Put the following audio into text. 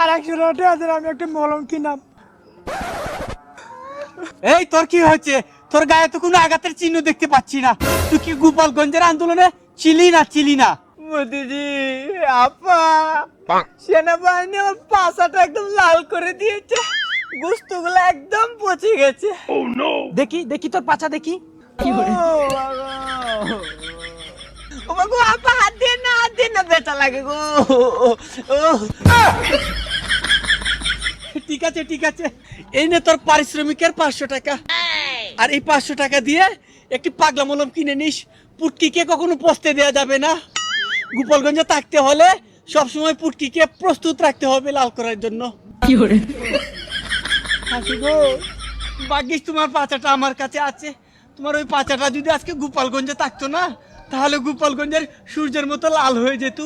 আর একশো টাকা হাজার আমি একটা মলম কিনাম। এই তোর কি হয়েছে? তোর গায়ে তো কোনো আঘাতের চিহ্ন দেখতে পাচ্ছি না। তুই কি গোপালগঞ্জের আন্দোলনে চিলি না চিলি না? মোদিজি আপা সেনাবাহিনী আমার পাশাটা একদম লাল করে দিয়েছে। গুস্তগুলো একদম পচে গেছে। দেখি দেখি তোর পাছা দেখি। ও বাবা। ও গো, আপা দিয়ে লাগে গো। ও ঠিক আছে ঠিক আছে। এই নে তোর পারিশ্রমিকের পাঁচশো টাকা। আর এই পাঁচশো টাকা দিয়ে একটি পাগলা মলম কিনে নিস। পুটকিকে কখনো পচতে দেওয়া যাবে না। গোপালগঞ্জে থাকতে হলে সবসময় পুটকিকে প্রস্তুত রাখতে হবে লাল করার জন্য। হাসি গো ভাগ্যিস তোমার পাচাটা আমার কাছে আছে। তোমার ওই পাচাটা যদি আজকে গোপালগঞ্জে থাকতো না তাহলে গোপালগঞ্জের সূর্যের মতো লাল হয়ে যেত।